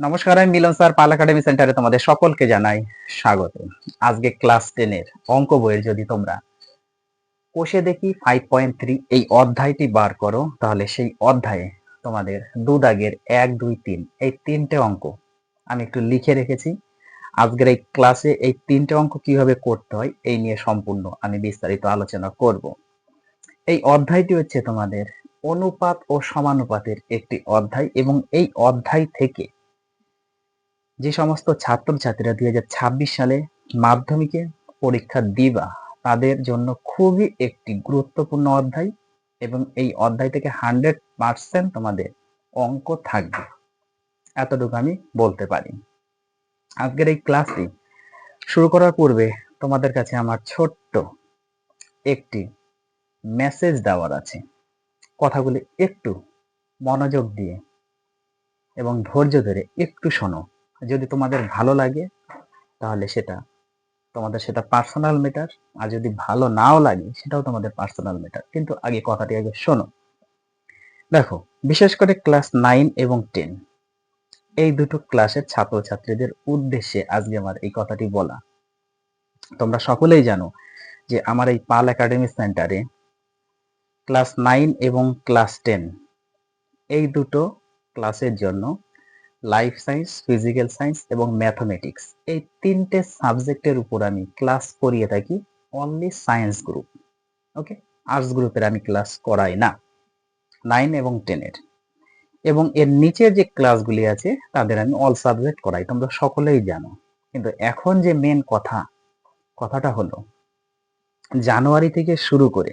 নমস্কার, আমি মিলন স্যার, পাল একাডেমি সেন্টারে তোমাদের সকলকে জানাই স্বাগত। আজকে ক্লাস টেনের অঙ্ক বইয়ের যদি তোমরা কোষে দেখি ফাইভ পয়েন্ট থ্রি এই অধ্যায়টি বার করো, তাহলে সেই অধ্যায়ে তোমাদের দু দাগের এক, দুই, তিন, এই তিনটে অঙ্ক আমি একটু লিখে রেখেছি। আজকের এই ক্লাসে এই তিনটে অঙ্ক কীভাবে করতে হয়, এই নিয়ে সম্পূর্ণ আমি বিস্তারিত আলোচনা করব। এই অধ্যায়টি হচ্ছে তোমাদের অনুপাত ও সমানুপাতের একটি অধ্যায় এবং এই অধ্যায় থেকে যে সমস্ত ছাত্রছাত্রীরা দুই হাজার ছাব্বিশ সালে মাধ্যমিকে পরীক্ষা দিবা, তাদের জন্য খুবই একটি গুরুত্বপূর্ণ অধ্যায় এবং এই অধ্যায় থেকে হান্ড্রেড পার্সেন্ট তোমাদের অঙ্ক থাকবে। এতটুকু আমি বলতে পারি। আজকের এই ক্লাসটি শুরু করার পূর্বে তোমাদের কাছে আমার ছোট্ট একটি মেসেজ দেওয়ার আছে। কথাগুলি একটু মনোযোগ দিয়ে এবং ধৈর্য ধরে একটু শোনো। যদি তোমাদের ভালো লাগে, তাহলে সেটা তোমাদের সেটা পার্সোনাল ম্যাটার আর যদি ভালো নাও লাগে, সেটাও তোমাদের পার্সোনাল ম্যাটার কিন্তু আগে কথাটি আগে শোনো। দেখো, বিশেষ করে ক্লাস নাইন এবং টেন এই দুটো ক্লাসের ছাত্রছাত্রীদের উদ্দেশ্যে আজকে আমার এই কথাটি বলা। তোমরা সকলেই জানো যে আমার এই পাল একাডেমি সেন্টারে ক্লাস নাইন এবং ক্লাস টেন এই দুটো ক্লাসের জন্য লাইফ সায়েন্স ফিজিক্যাল সায়েন্স এবং ম্যাথমেটিক্স এই তিনটে সাবজেক্টের উপর আমি ক্লাস করিয়ে থাকি only science group okay arts গ্রুপের আমি ক্লাস করাই না। নাইন এবং টেনের এবং এর নিচের যে ক্লাসগুলি আছে, তাদের আমি অল সাবজেক্ট করাই। তোমরা সকলেই জানো। কিন্তু এখন যে মেন কথা, কথাটা হলো, জানুয়ারি থেকে শুরু করে,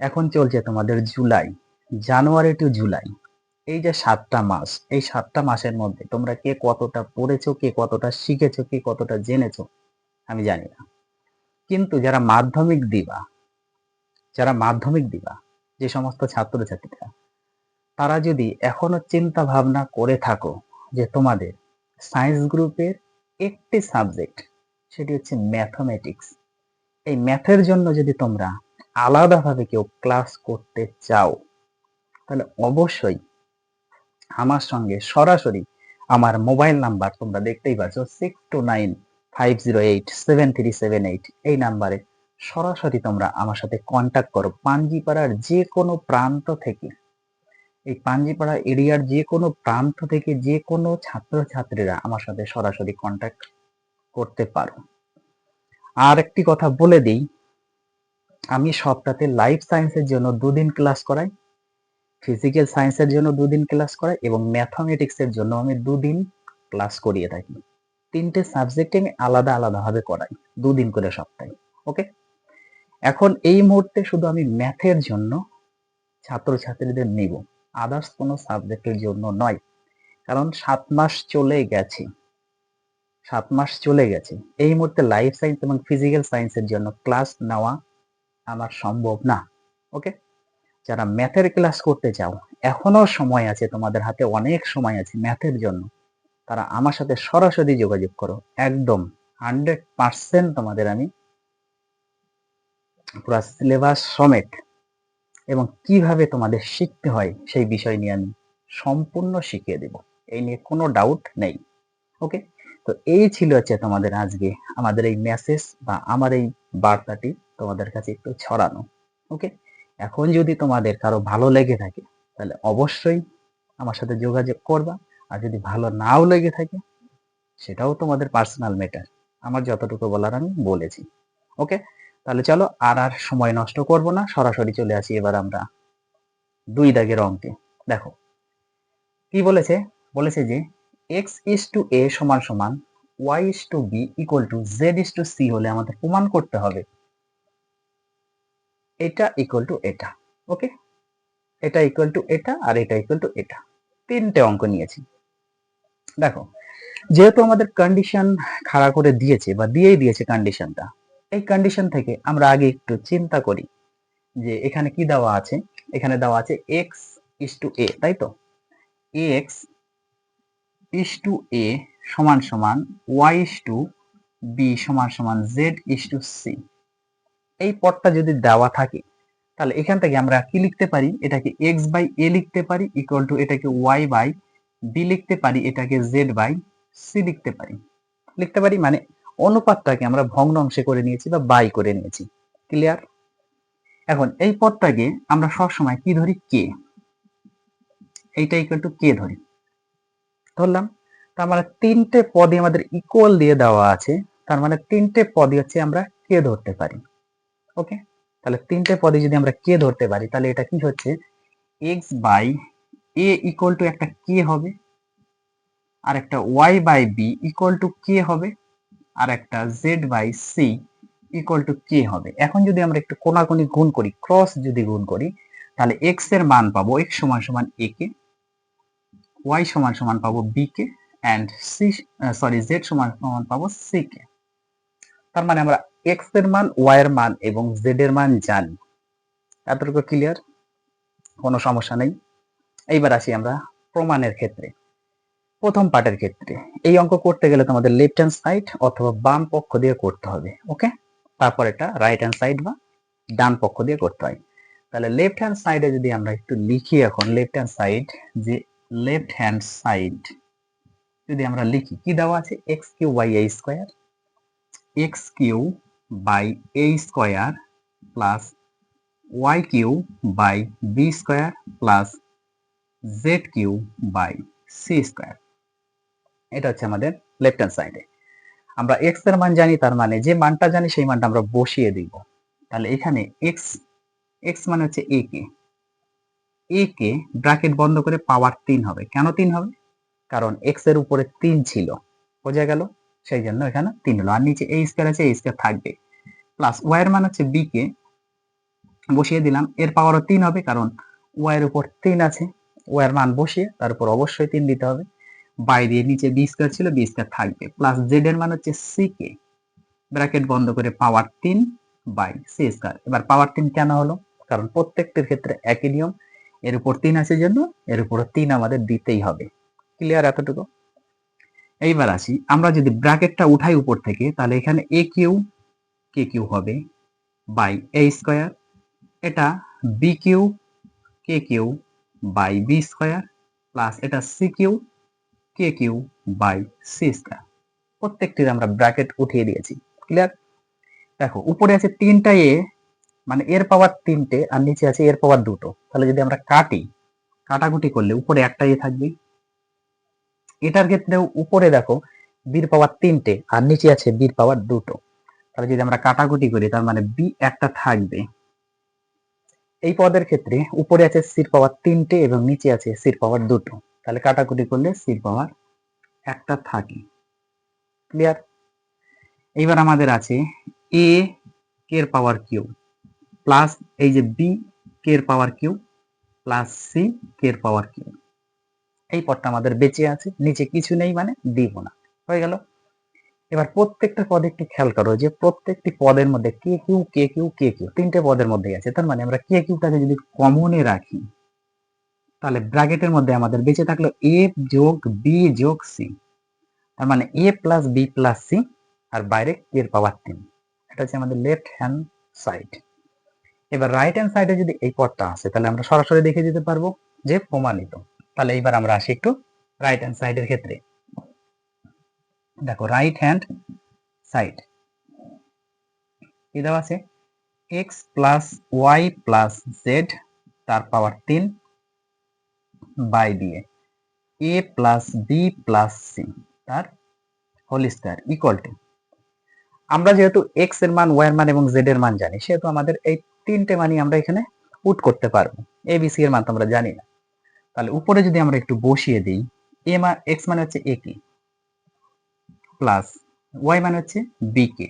এখন চলছে তোমাদের জুলাই। জানুয়ারি টু জুলাই এই যে সাতটা মাস, এই সাতটা মাসের মধ্যে তোমরা কে কতটা পড়েছো, কে কতটা শিখেছো, কে কতটা জেনেছো, আমি জানি না। কিন্তু যারা মাধ্যমিক দিবা, যারা মাধ্যমিক দিবা, যে সমস্ত ছাত্রছাত্রীরা, তারা যদি এখনও চিন্তা ভাবনা করে থাকো যে তোমাদের সায়েন্স গ্রুপের একটি সাবজেক্ট সেটি হচ্ছে ম্যাথমেটিক্স এই ম্যাথের জন্য যদি তোমরা আলাদাভাবে কেউ ক্লাস করতে চাও, তাহলে অবশ্যই আমার সঙ্গে সরাসরি আমার মোবাইল নাম্বার তোমরা দেখতেই পাচ্ছ six two nine five zero eight seven three seven eight এই নাম্বারে সরাসরি তোমরা আমার সাথে কন্ট্যাক্ট করো। পাঞ্জিপাড়ার যে কোনো প্রান্ত থেকে, এই পাঞ্জিপাড়া এরিয়ার যে কোনো প্রান্ত থেকে যে কোনো ছাত্রছাত্রীরা আমার সাথে সরাসরি কন্ট্যাক্ট করতে পারো। আর একটি কথা বলে দিই, আমি সপ্তাহে লাইফ সায়েন্সের জন্য দুদিন ক্লাস করাই। ফিজিক্যাল সায়েন্সের জন্য দুদিন ক্লাস করাই এবং ম্যাথামেটিক্সের জন্য আমি দুদিন ক্লাস করিয়ে থাকি। তিনটে সাবজেক্টে আমি আলাদা আলাদাভাবে করাই, দুদিন করে সপ্তাহে ওকে এখন এই মুহূর্তে শুধু আমি ম্যাথের জন্য ছাত্রছাত্রীদের নিব আদার্স কোনো সাবজেক্টের জন্য নয়, কারণ সাত মাস চলে গেছে, সাত মাস চলে গেছে। এই মুহূর্তে লাইফ সায়েন্স এবং ফিজিক্যাল সায়েন্সের জন্য ক্লাস নেওয়া আমার সম্ভব না ওকে যারা ম্যাথের ক্লাস করতে চাও এখনও সময় আছে, তোমাদের হাতে অনেক সময় আছে ম্যাথের জন্য, তারা আমার সাথে সরাসরি যোগাযোগ করো। একদম হান্ড্রেড পার্সেন্ট তোমাদের আমি পুরো সিলেবাস সমেত এবং কীভাবে তোমাদের শিখতে হয় সেই বিষয় নিয়ে আমি সম্পূর্ণ শিখিয়ে দেব। এই নিয়ে কোনো ডাউট নেই ওকে তো এই ছিল হচ্ছে তোমাদের আজকে আমাদের এই মেসেজ বা আমার এই বার্তাটি তোমাদের কাছে একটু ছড়ানো ওকে এখন যদি তোমাদের কারও ভালো লেগে থাকে, তাহলে অবশ্যই আমার সাথে যোগাযোগ করবা। আর যদি ভালো নাও লেগে থাকে, সেটাও তোমাদের পার্সোনাল ম্যাটার আমার যতটুকু বলার আমি বলেছি। ওকে তাহলে চলো, আর আর সময় নষ্ট করব না। সরাসরি চলে আসি এবার আমরা দুই দাগের অঙ্কে। দেখো, কি বলেছে? বলেছে যে এক্স ইস টু এ সমান সমান y is to b equal to z is to c হলে আমাদের প্রমাণ করতে হবে। এটা ইকুয়াল টু এটা ওকে এটা ইকুয়াল টু এটা আর এটা ইকুয়াল টু এটা তিনটে অঙ্ক নিয়েছি। দেখো, যেহেতু আমাদের কন্ডিশন খাড়া করে দিয়েছে বা দিয়েই দিয়েছে কন্ডিশনটা এই কন্ডিশন থেকে আমরা আগে একটু চিন্তা করি যে এখানে কি দেওয়া আছে? এখানে দেওয়া আছে এক্স ইস টু এ তাই তো? এক্স ইস টু এ সমান সমান ওয়াই ইস টু বি সমান সমান জেড ইস টু সি এই পদটা যদি দেওয়া থাকে, তাহলে এখান থেকে আমরা কি লিখতে পারি? এটাকে এক্স বাই এ লিখতে পারি ইকুয়াল টু এটাকে ওয়াই বাই বি লিখতে পারি, এটাকে জেড বাই সি লিখতে পারি। লিখতে পারি মানে অনুপাতটাকে আমরা ভগ্ন অংশে করে নিয়েছি বা বাই করে নিয়েছি। ক্লিয়ার এখন এই পদটাকে আমরা সবসময় কি ধরি? কে এইটা ইকুয়াল টু কে ধরি। ধরলাম। তার মানে তিনটে পদই আমাদের ইকুয়াল দিয়ে দেওয়া আছে। তার মানে তিনটে পদই হচ্ছে আমরা কে ধরতে পারি। ওকে তাহলে তিনটে পদে যদি আমরা কে ধরতে পারি, তাহলে এটা কি হচ্ছে? X by a equal to একটা কে হবে, আর একটা y by b equal to k হবে, আর একটা z by c equal to k হবে। এখন যদি আমরা একটু কোনাকুনি গুণ করি ক্রস যদি গুণ করি, তাহলে এক্সের মান পাবো এক্স সমান সমান এ কে ওয়াই সমান সমান পাবো b k and c sorry z সমান সমান পাবো সি কে তার মানে আমরা এক্সের মান ওয়াই এর মান এবং জেড এর মান জানি। এতটুকু ক্লিয়ার কোনো সমস্যা নেই। এইবার আসি আমরা প্রমাণের ক্ষেত্রে। প্রথম পার্টের ক্ষেত্রে। এই অঙ্ক করতে গেলে তোমাদের লেফট হ্যান্ড সাইড অথবা বাম পক্ষ দিয়ে করতে হবে ওকে তারপর এটা রাইট হ্যান্ড সাইড বা ডান পক্ষ দিয়ে করতে হয়। তাহলে লেফট হ্যান্ড সাইডে যদি আমরা একটু লিখি এখন লেফট হ্যান্ড সাইড যে লেফট হ্যান্ড সাইড যদি আমরা লিখি, কি দেওয়া আছে? X cube by a square. X cube by a square plus y cube by b square plus z cube by c square এটা হচ্ছে আমাদের লেফট হ্যান্ড সাইডে আমরা এক্সের মান জানি, তার মানে যে মানটা জানি সেই মানটা আমরা বসিয়ে দিব। তাহলে এখানে এক্স এক্স মানে হচ্ছে এ কে। এ কে ব্র্যাকেট বন্ধ করে পাওয়ার তিন হবে। কেন তিন হবে? কারণ এক্সের উপরে তিন ছিল। বোঝা গেল? সেই জন্য এখানে তিন হলো। আর নিচে এই স্কোয়ার আছে এই স্কোয়ার থাকবে। প্লাস ওয়াই এর মান হচ্ছে বি কে বসিয়ে দিলাম। এর পাওয়ারও তিন হবে, কারণ ওয়াই এর উপর তিন আছে। ওয়াই এর মান বসিয়ে তার উপর অবশ্যই তিন দিতে হবে। বাই দিয়ে নিচে বি স্কোয়ার ছিল বি স্কোয়ার থাকবে। প্লাস জেড এর মান হচ্ছে সি কে ব্র্যাকেট বন্ধ করে পাওয়ার তিন বাই সি স্কোয়ার এবার পাওয়ার তিন কেন হলো? কারণ প্রত্যেকটির ক্ষেত্রে একই নিয়ম। এর উপর তিন আছে জন্য, এর উপর তিন আমাদের দিতেই হবে। ক্লিয়ার এতটুকু? এইবার আসি। আমরা যদি ব্র্যাকেটটা উঠাই উপর থেকে, তাহলে এখানে এ কিউ কে কিউ হবে বাই এ স্কোয়ার এটা b cube k cube by b square plus এটা c cube k cube by c square প্রত্যেকটির আমরা ব্র্যাকেট উঠিয়ে দিয়েছি। ক্লিয়ার দেখো, উপরে আছে তিনটা এ মানে এর পাওয়ার তিনটে, আর নিচে আছে এর পাওয়ার দুটো। তাহলে যদি আমরা কাটি, কাটাকুটি করলে উপরে একটা এ থাকবে এটার ক্ষেত্রেও উপরে দেখো, বির পাওয়ার তিনটে আর নিচে আছে বির পাওয়ার দুটো। তাহলে যদি আমরা কাটাকুটি করি, তার মানে বি একটা থাকবে। এই পদের ক্ষেত্রে উপরে আছে সির পাওয়ার তিনটে এবং নিচে আছে সির পাওয়ার দুটো। তাহলে কাটাকুটি করলে সির পাওয়ার একটা থাকে। ক্লিয়ার এইবার আমাদের আছে এ কের পাওয়ার কিউ প্লাস এই যে বি কের পাওয়ার কিউ প্লাস সি কের পাওয়ার কিউ। এই পদটা আমাদের বেঁচে আছে, নিচে কিছু নেই মানে দিব না। হয়ে গেল। এবার প্রত্যেকটা পদে একটু খেয়াল করো যে প্রত্যেকটি পদের মধ্যে k cube k cube k cube, তিনটে পদের মধ্যে আছে। তার মানে আমরা কে কিউটাকে যদি কমনে রাখি, তাহলে ব্র্যাকেটের মধ্যে আমাদের বেঁচে থাকল এ যোগ বি যোগ সি। তার মানে A plus B plus C আর বাইরে এর পাওয়ার তিন। এটা হচ্ছে আমাদের লেফট হ্যান্ড সাইড। এবার রাইট হ্যান্ড সাইডে যদি এই পদটা আসে, তাহলে আমরা সরাসরি দেখে দিতে পারব যে প্রমাণিত। তাহলে এইবার আমরা আসি একটু রাইট হ্যান্ড সাইডের ক্ষেত্রে। দেখো রাইট হ্যান্ড সাইড কি দেওয়া আছে? X plus y plus z তার পাওয়ার তিন বাই দিয়ে a plus b plus c তার হোল স্কয়ার ইকুয়াল টু আমরা যেহেতু এক্সের মান ওয়াই এর মান এবং জেড এর মান জানি, সেহেতু আমাদের এই তিনটে মানই আমরা এখানে পুট করতে পারব। এ বি সি এর মান তো আমরা জানি না। তাহলে উপরে যদি আমরা একটু বসিয়ে দিই, এ এক্স মানে হচ্ছে এ কে প্লাস ওয়াই মানে হচ্ছে বি কে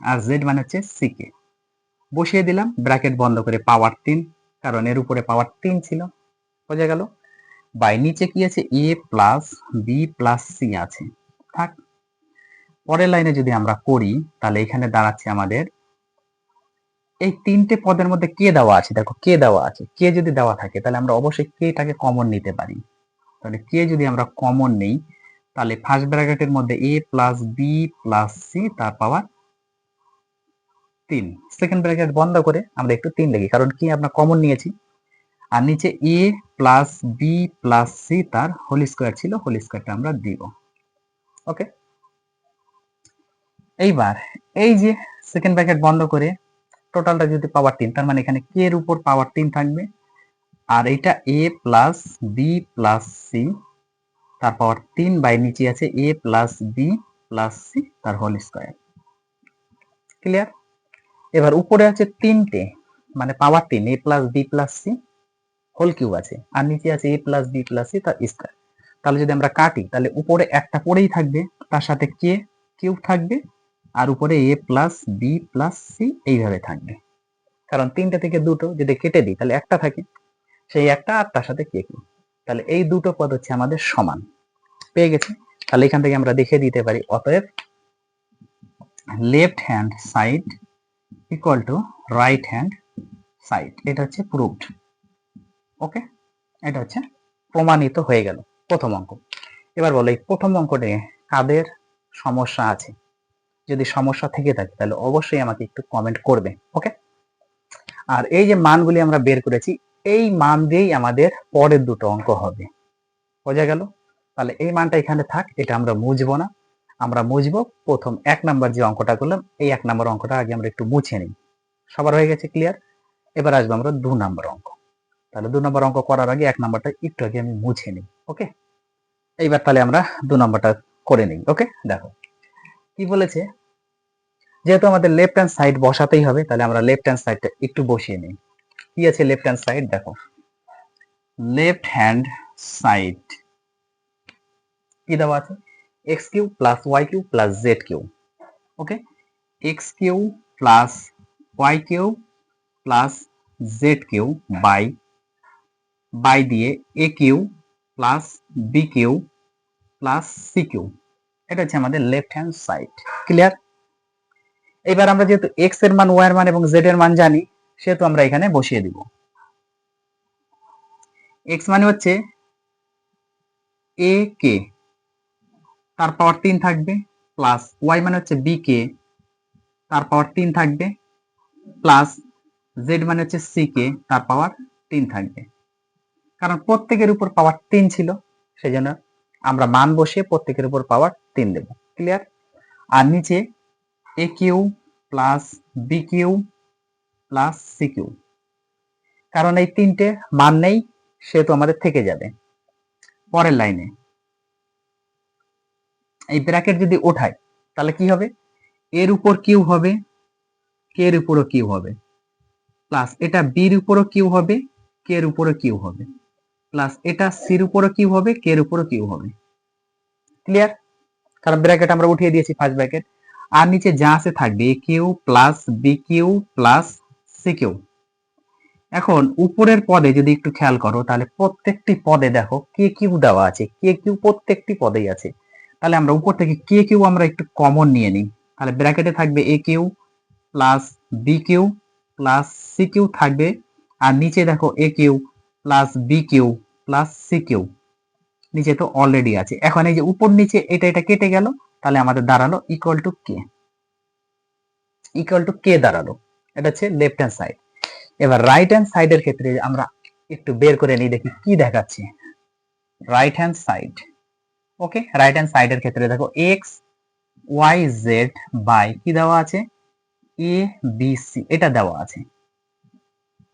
আর জেড মানে হচ্ছে সি কে বসিয়ে দিলাম, ব্র্যাকেট বন্ধ করে পাওয়ার তিন, কারণ এর উপরে পাওয়ার তিন ছিল। বোঝা গেল? বাই নিচে কি আছে? A plus b plus c আছে। থাক। পরের লাইনে যদি আমরা করি, তাহলে এখানে দাঁড়াচ্ছে আমাদের এই তিনটে পদের মধ্যে কে দেওয়া আছে? দেখো, কে দেওয়া আছে? কে যদি দেওয়া থাকে, তাহলে আমরা অবশ্যই কেটাকে কমন নিতে পারি। তাহলে কে যদি আমরা কমন নেই, তাহলে ফার্স্ট ব্র্যাকেটের মধ্যে a plus b plus c তার পাওয়ার তিন। সেকেন্ড ব্র্যাকেট বন্ধ করে আমরা একটু তিন লিখি কারণ কি আমরা কমন নিয়েছি। আর নিচে a plus b plus c তার হোল স্কোয়ার ছিল হোল স্কোয়ারটা আমরা দিব। ওকে এইবার, এই যে সেকেন্ড ব্র্যাকেট বন্ধ করে টোটালটা যদি পাওয়ার তিন, তার মানে এখানে কে এর উপর পাওয়ার তিন থাকবে। আর এইটা a plus b plus c তার পাওয়ার তিন বাই নিচে আছে a plus b plus c তার হোল স্কোয়ার ক্লিয়ার এবার উপরে আছে তিনটে মানে পাওয়ার তিন a plus b plus c whole cube আছে। আর নিচে আছে a plus b plus c তার স্কোয়ার তাহলে যদি আমরা কাটি, তাহলে উপরে একটা পড়েই থাকবে, তার সাথে কে কিউব থাকবে আর উপরে a plus b plus c এইভাবে থাকবে। কারণ তিনটে থেকে দুটো যদি কেটে দিই, তাহলে একটা থাকে। সেই একটা আর তার সাথে কে কিউব তাহলে এই দুটো পদ হচ্ছে আমাদের সমান। পেয়ে গেছে? তাহলে এখান থেকে আমরা দেখে দিতে পারি, অতএব left hand side equal to right hand side এটা হচ্ছে প্রুভড ওকে এটা হচ্ছে প্রমাণিত হয়ে গেল প্রথম অঙ্ক। এবার বলো, এই প্রথম অঙ্কটি কাদের সমস্যা আছে? যদি সমস্যা থেকে থাকে, তাহলে অবশ্যই আমাকে একটু কমেন্ট করবে ওকে আর এই যে মানগুলি আমরা বের করেছি, এই মান দিয়েই আমাদের পরের দুটো অঙ্ক হবে। বোঝা গেল? তাহলে এই মানটা এখানে থাক, এটা আমরা মুছবো না। আমরা মুছবো, প্রথম এক নাম্বার যে অঙ্কটা করলাম, এই এক নাম্বার অঙ্কটা আগে আমরা একটু মুছে নিই। সবার হয়ে গেছে ক্লিয়ার এবার আসব আমরা দু নাম্বার অঙ্ক। তাহলে দু নম্বর অঙ্ক করার আগে এক নাম্বারটা একটু আগে আমি মুছে নিই ওকে এইবার তাহলে আমরা দু নম্বরটা করে নিই ওকে দেখো। কি বলেছে? যেহেতু আমাদের লেফট হ্যান্ড সাইড বসাতেই হবে, তাহলে আমরা লেফট হ্যান্ড সাইডটা একটু বসিয়ে নিই। কি আছে লেফট হ্যান্ড সাইড দেখো। লেফট হ্যান্ড সাইড কি দেওয়া আছে? X cube plus y cube plus z cube okay x cube plus y cube plus z cube by by দিয়ে a cube plus b cube plus c cube এটা হচ্ছে আমাদের left hand side clear এবার আমরা যেহেতু এক্সের মান Y এর মান এবং জেড এর মান জানি, সেহেতু আমরা এখানে বসিয়ে দিব। এক্স মানে হচ্ছে এ কে তার পাওয়ার তিন থাকবে প্লাস ওয়াই মানে হচ্ছে বি কে তার পাওয়ার তিন থাকবে প্লাস জেড মানে হচ্ছে সি কে তার পাওয়ার তিন থাকবে। কারণ প্রত্যেকের উপর পাওয়ার তিন ছিল সেই জন্য আমরা মান বসিয়ে প্রত্যেকের উপর পাওয়ার তিন দেব। ক্লিয়ার আর নিচে a cube plus b cube plus c cube কারণ এই তিনটে মান নেই, সেহেতু আমাদের থেকে যাবে। পরের লাইনে এই ব্র্যাকেট যদি ওঠাই তাহলে কি হবে? এর উপর কিউ হবে কে এর উপরও কিউ হবে। প্লাস এটা বির উপরও কিউ হবে কে এর উপরও কিউ হবে। প্লাস এটা সির উপরও কিউ হবে কে এর উপরও কিউ হবে। ক্লিয়ার কারণ ব্র্যাকেট আমরা উঠিয়ে দিয়েছি ফার্স্ট ব্র্যাকেট আর নিচে যা আছে থাকবে a cube plus b cube plus c cube এখন উপরের পদে যদি একটু খেয়াল করো, তাহলে প্রত্যেকটি পদে দেখো কে কিউ দেওয়া আছে। কে কিউ প্রত্যেকটি পদেই আছে। তাহলে আমরা উপর থেকে কে কিউ আমরা একটু কমন নিয়ে নিই। তাহলে ব্র্যাকেটে থাকবে a cube plus b cube plus c cube থাকবে। আর নিচে দেখো a cube plus b cube plus c cube নিচে তো অলরেডি আছে। এখন এই যে উপর নিচে এটা এটা কেটে গেল, তাহলে আমাদের দাঁড়াল equal to k equal to k দাঁড়াল। এটা হচ্ছে লেফট হ্যান্ড সাইড এবার রাইট হ্যান্ড সাইডের ক্ষেত্রে আমরা একটু বের করে নিই, দেখি কি দেখাচ্ছে। Right hand side okay right hand সাইডের ক্ষেত্রে দেখো এক্স ওয়াই জেড বাই কি দেওয়া আছে? এ বি সি এটা দেওয়া আছে।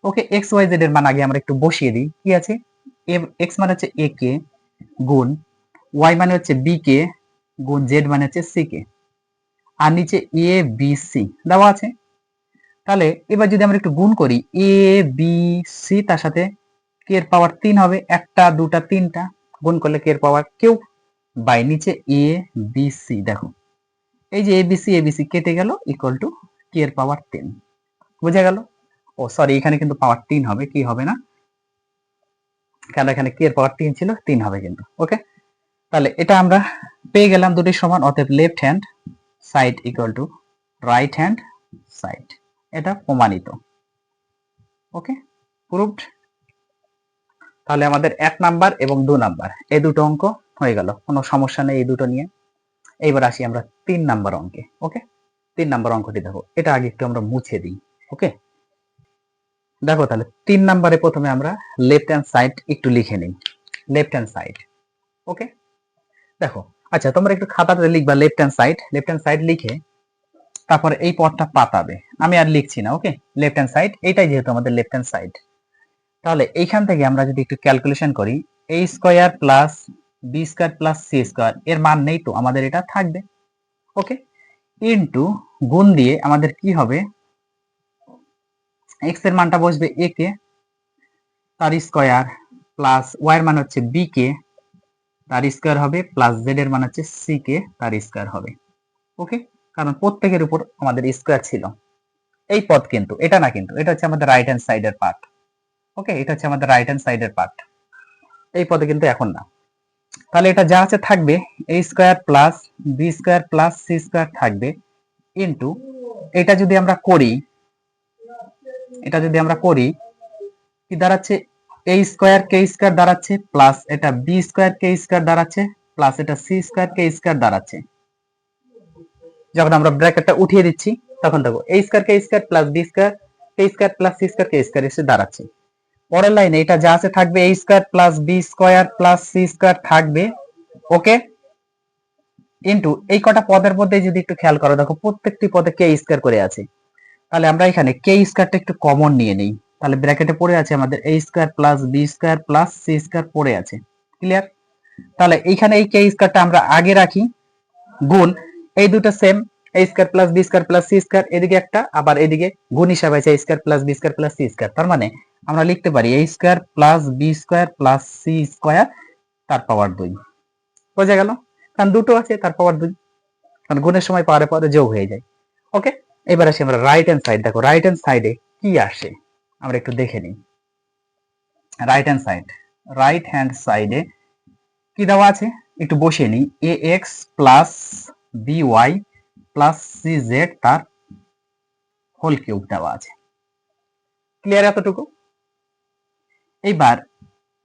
ওকে এক্স ওয়াই জেড এর মান আগে আমরা একটু বসিয়ে দিই। কি আছে? এক্স মানে হচ্ছে এ কে গুণ ওয়াই মানে হচ্ছে বি কে গুণ জেড মানে হচ্ছে সি কে আর নিচে এ বি সি দেওয়া আছে। তাহলে এবার যদি আমরা একটু গুণ করি এ বি সি তার সাথে কে এর পাওয়ার তিন হবে। একটা, দুটা, তিনটা গুণ করলে কে এর পাওয়ার কেউ বাই। নিচে এ বি সি দেখো। এই যে a b c a b c কেটে গেল ইকুয়াল টু কে এর পাওয়ার তিন। বুঝা গেল? ও সরি এখানে কিন্তু পাওয়ার তিন হবে, কি হবে না? কেন এখানে কে এর পাওয়ার তিন ছিল, তিন হবে কিন্তু ওকে তাহলে এটা আমরা পেয়ে গেলাম দুটি সমান, অতএব left hand side equal to right hand side এটা প্রমাণিত ওকে প্রুভড তাহলে আমাদের এক নাম্বার এবং দু নাম্বার এই দুটো অঙ্ক হয়ে গেল, কোনো সমস্যা নেই এই দুটো নিয়ে। এইবার আসি আমরা তিন নাম্বার অঙ্কে ওকে তিন নাম্বার অঙ্কটি দেখো, এটা আগে একটু আমরা মুছে দিই ওকে দেখো তাহলে তিন নাম্বারে প্রথমে আমরা লেফট হ্যান্ড সাইড একটু লিখে নিই। লেফট হ্যান্ড সাইড ওকে দেখো আচ্ছা তোমরা একটু খাতাতে লিখবা left hand side left hand side লিখে তারপরে এই পথটা পাতাবে। আমি আর লিখছি না ওকে লেফট হ্যান্ড সাইড এটাই যেহেতু আমাদের লেফট হ্যান্ড সাইড তাহলে এইখান থেকে আমরা যদি একটু ক্যালকুলেশন করি a square plus b square plus c square এর মান নেই তো, আমাদের এটা থাকবে ওকে ইনটু গুণ দিয়ে আমাদের কি হবে? এক্সের মানটা বসবে এ কে তার স্কোয়ার প্লাস ওয়াই এর মান হচ্ছে বি কে তার স্কোয়ার হবে প্লাস জেড এর মান হচ্ছে সি কে তার স্কোয়ার হবে। ওকে কারণ প্রত্যেকের উপর আমাদের স্কোয়ার ছিল। এই পদ কিন্তু, এটা না কিন্তু, এটা হচ্ছে আমাদের রাইট হ্যান্ড সাইডের পার্ট ওকে এটা হচ্ছে আমাদের রাইট হ্যান্ড সাইডের পার্ট এই পদে কিন্তু এখন না। তাহলে এটা যা আছে থাকবে a square plus b square plus c square থাকবে ইন্টু এটা যদি আমরা করি এটা যদি আমরা করি, কি দাঁড়াচ্ছে? এ স্কোয়ার কে স্কোয়ার দাঁড়াচ্ছে প্লাস এটা বি স্কোয়ার কে স্কোয়ার দাঁড়াচ্ছে প্লাস এটা সি স্কোয়ার কে স্কোয়ার দাঁড়াচ্ছে। যখন আমরা ব্র্যাকেটটা উঠিয়ে দিচ্ছি, তখন দেখো a square k square plus b square k square plus c square k square এসে দাঁড়াচ্ছে। পরের লাইনে এটা যা আছে থাকবে a square plus b square plus c square থাকবে ওকে ইন্টু এই কটা পদের মধ্যে যদি একটু খেয়াল করো, দেখো প্রত্যেকটি পদে কে স্কোয়ার করে আছে। তাহলে আমরা এখানে কে স্কোয়ারটা একটু কমন নিয়ে নেই। তাহলে ব্র্যাকেটে পড়ে আছে আমাদের a square plus b square plus c square পড়ে আছে। ক্লিয়ার তাহলে এইখানে এই কে স্কোয়ারটা আমরা আগে রাখি। গুণ, এই দুটো same a square plus b square plus c square এদিকে একটা, আবার এদিকে গুণ হিসাবে আছে square plus b square plus c square তার মানে আমরা লিখতে পারি a square plus b square plus c square তার পাওয়ার দুই। বোঝা গেল? কারণ দুটো আছে, তার পাওয়ার দুই। কারণ গুণের সময় পাওয়ারে পাওয়ারে যোগ হয়ে যায়। ওকে এবার আসি আমরা রাইট হ্যান্ড সাইড দেখো রাইট হ্যান্ড সাইডে কি আসে? আমরা একটু দেখে নিই। Right hand side right hand সাইডে কি দেওয়া আছে? একটু বসিয়ে নিই। A x plus b y plus c z তার হোল কিউব দেওয়া আছে। ক্লিয়ার এতটুকু? এইবার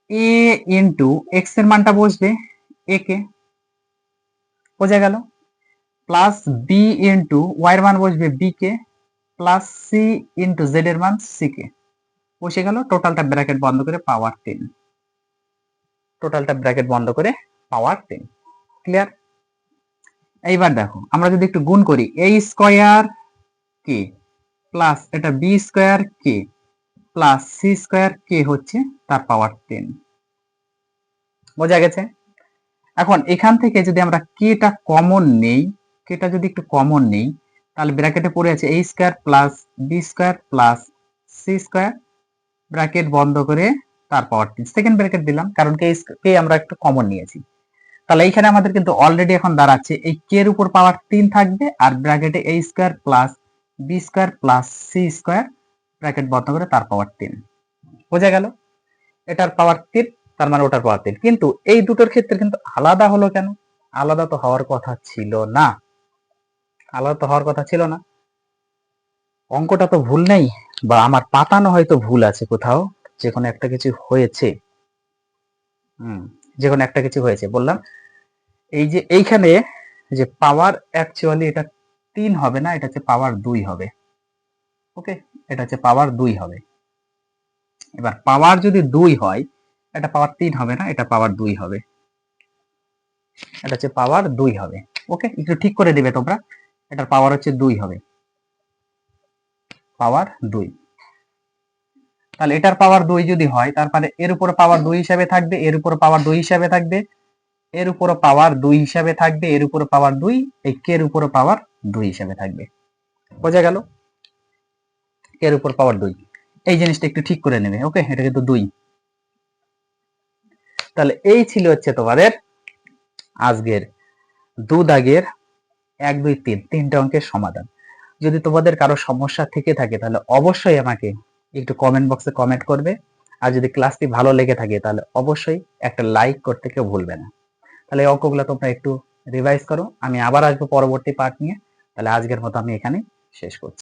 এ ইন্টু এক্সের মানটা বসবে। এ কে? বোঝা গেল? প্লাস বি ইন্টু ওয়াই এর মান বসবে b k plus c into z এর মান সি কে বসে গেল টোটালটা ব্র্যাকেট বন্ধ করে পাওয়ার তিন টোটালটা ব্র্যাকেট বন্ধ করে পাওয়ার তিন ক্লিয়ার এইবার দেখো, আমরা যদি একটু গুণ করি এ স্কোয়ার কে প্লাস এটা b square k plus c square k হচ্ছে তার পাওয়ার টেন বোঝা গেছে? এখন এখান থেকে যদি আমরা কেটা কমন নেই কেটা যদি একটু কমন নেই, তাহলে ব্র্যাকেটে পড়ে আছে এই square plus b square plus c square bracket বন্ধ করে তার পাওয়ার তিন সেকেন্ড ব্র্যাকেট দিলাম, কারণ কে কে আমরা একটু কমন নিয়েছি। তাহলে এইখানে আমাদের কিন্তু অলরেডি এখন দাঁড়াচ্ছে, এই কে এর উপর পাওয়ার তিন থাকবে আর ব্র্যাকেটে এই square plus b square plus c square bracket বন্ধ করে তার পাওয়ার তিন। বোঝা গেল? এটার পাওয়ার তিন, তার মানে ওটার পাওয়ার তিন। কিন্তু এই দুটোর ক্ষেত্রে কিন্তু আলাদা হলো কেন? আলাদা তো হওয়ার কথা ছিল না। আলাদা তো হওয়ার কথা ছিল না। অঙ্কটা তো ভুল নেই, বা আমার পাতানো হয়তো ভুল আছে কোথাও, যে কোনো একটা কিছু হয়েছে। হুম, যে কোনো একটা কিছু হয়েছে, বললাম। এই যে এইখানে যে পাওয়ার অ্যাকচুয়ালি এটা তিন হবে না, এটা হচ্ছে পাওয়ার দুই হবে। ওকে এটা হচ্ছে পাওয়ার দুই হবে। এবার পাওয়ার যদি দুই হয়, এটা পাওয়ার তিন হবে না, এটা পাওয়ার দুই হবে। এটা হচ্ছে পাওয়ার দুই হবে। ওকে একটু ঠিক করে দিবে তোমরা। এটার পাওয়ার হচ্ছে দুই হবে। পাওয়ার দুই। তাহলে এটার পাওয়ার দুই যদি হয় তারপরে এর উপর পাওয়ার দুই হিসাবে থাকবে, এর উপর পাওয়ার দুই হিসাবে থাকবে, এর উপর পাওয়ার দুই হিসাবে থাকবে, এর উপর পাওয়ার দুই, এই কের উপর পাওয়ার দুই হিসাবে থাকবে। বোঝা গেল? এর উপর পাওয়ার দুই। এই জিনিসটা একটু ঠিক করে নেবে ওকে এটা কিন্তু দুই। তাহলে এই ছিল হচ্ছে তোমাদের আজকের দু দাগের এক, দুই, তিন, তিনটা অঙ্কের সমাধান। যদি তোমাদের কারও সমস্যা থেকে থাকে, তাহলে অবশ্যই আমাকে একটু কমেন্ট বক্সে কমেন্ট করবে। আর যদি ক্লাসটি ভালো লেগে থাকে, তাহলে অবশ্যই একটা লাইক করতে কেউ ভুলবে না। তাহলে এই অঙ্কগুলো তোমরা একটু রিভাইজ করো। আমি আবার আসব পরবর্তী পার্ট নিয়ে। তাহলে আজকের মতো আমি এখানে শেষ করছি।